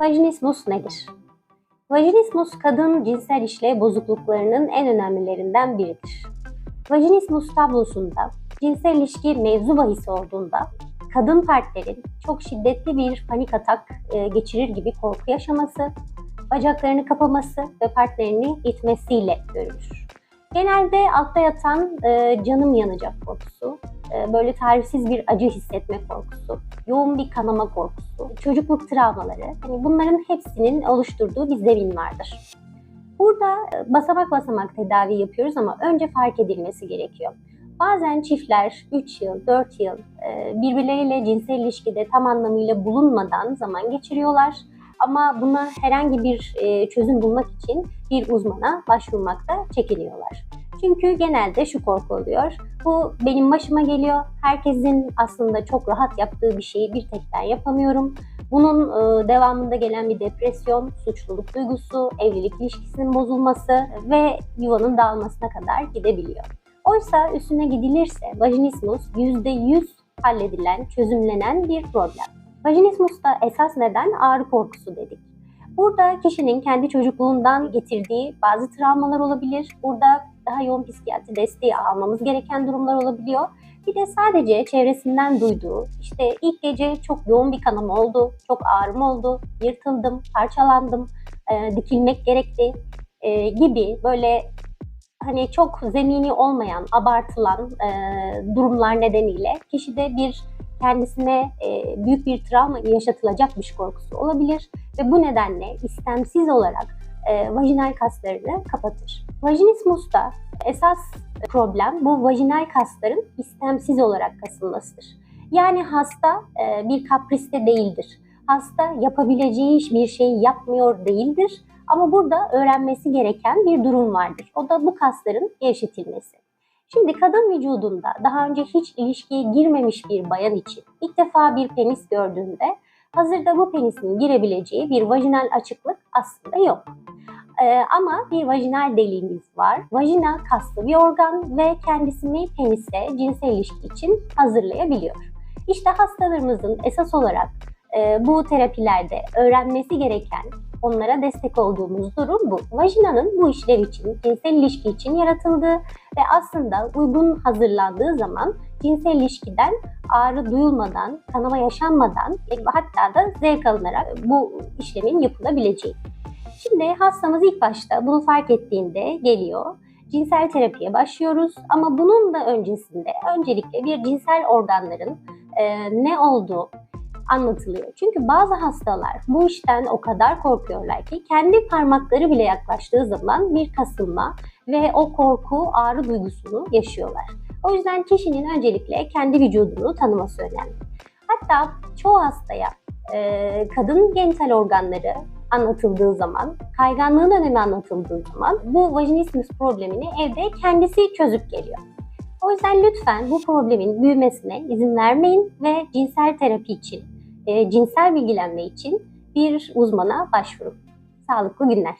Vajinismus nedir? Vajinismus kadın cinsel işlev bozukluklarının en önemlilerinden biridir. Vajinismus tablosunda cinsel ilişki mevzu bahisi olduğunda kadın partnerin çok şiddetli bir panik atak e, geçirir gibi korku yaşaması, bacaklarını kapaması ve partnerini itmesiyle görülür. Genelde altta yatan e, canım yanacak korkusu, böyle tarifsiz bir acı hissetme korkusu, yoğun bir kanama korkusu, çocukluk travmaları, hani bunların hepsinin oluşturduğu bir zemin vardır. Burada e, basamak basamak tedavi yapıyoruz ama önce fark edilmesi gerekiyor. Bazen çiftler 3 yıl, 4 yıl e, birbirleriyle cinsel ilişkide tam anlamıyla bulunmadan zaman geçiriyorlar. Ama buna herhangi bir e, çözüm bulmak için bir uzmana başvurmakta çekiniyorlar. Çünkü genelde şu korku oluyor. Bu benim başıma geliyor. Herkesin aslında çok rahat yaptığı bir şeyi bir tek ben yapamıyorum. Bunun e, devamında gelen bir depresyon, suçluluk duygusu, evlilik ilişkisinin bozulması ve yuvanın dağılmasına kadar gidebiliyor. Oysa üstüne gidilirse vajinismus %100 halledilen, çözümlenen bir problem. Vajinismusta esas neden ağrı korkusu dedik. Burada kişinin kendi çocukluğundan getirdiği bazı travmalar olabilir. Burada daha yoğun psikiyatri desteği almamız gereken durumlar olabiliyor. Bir de sadece çevresinden duyduğu, işte ilk gece çok yoğun bir kanım oldu, çok ağrım oldu, yırtıldım, parçalandım, e, dikilmek gerekti e, gibi böyle hani çok zemini olmayan, abartılan e, durumlar nedeniyle kişide bir kendisine e, büyük bir travma yaşatılacakmış korkusu olabilir ve bu nedenle istemsiz olarak e, vajinal kaslarını kapatır. Vajinismusta esas problem bu vajinal kasların istemsiz olarak kasılmasıdır. Yani hasta e, bir kapriste değildir. Hasta yapabileceği bir şey yapmıyor değildir. Ama burada öğrenmesi gereken bir durum vardır. O da bu kasların gevşetilmesi. Şimdi kadın vücudunda daha önce hiç ilişkiye girmemiş bir bayan için ilk defa bir penis gördüğünde hazırda bu penisin girebileceği bir vajinal açıklık aslında yok. Ee, ama bir vajinal deliğimiz var. Vajina kaslı bir organ ve kendisini penise cinsel ilişki için hazırlayabiliyor. İşte hastalarımızın esas olarak e, bu terapilerde öğrenmesi gereken onlara destek olduğumuz durum bu. Vajinanın bu işlev için, cinsel ilişki için yaratıldığı ve aslında uygun hazırlandığı zaman cinsel ilişkiden ağrı duyulmadan, kanama yaşanmadan hatta da zevk alınarak bu işlemin yapılabileceği. Şimdi hastamız ilk başta bunu fark ettiğinde geliyor. Cinsel terapiye başlıyoruz ama bunun da öncesinde öncelikle bir cinsel organların e, ne olduğu, anlatılıyor. Çünkü bazı hastalar bu işten o kadar korkuyorlar ki kendi parmakları bile yaklaştığı zaman bir kasılma ve o korku, ağrı duygusunu yaşıyorlar. O yüzden kişinin öncelikle kendi vücudunu tanıması önemli. Hatta çoğu hastaya e, kadın genital organları anlatıldığı zaman, kayganlığın önemi anlatıldığı zaman bu vajinismus problemini evde kendisi çözüp geliyor. O yüzden lütfen bu problemin büyümesine izin vermeyin ve cinsel terapi için e, cinsel bilgilenme için bir uzmana başvurun. Sağlıklı günler.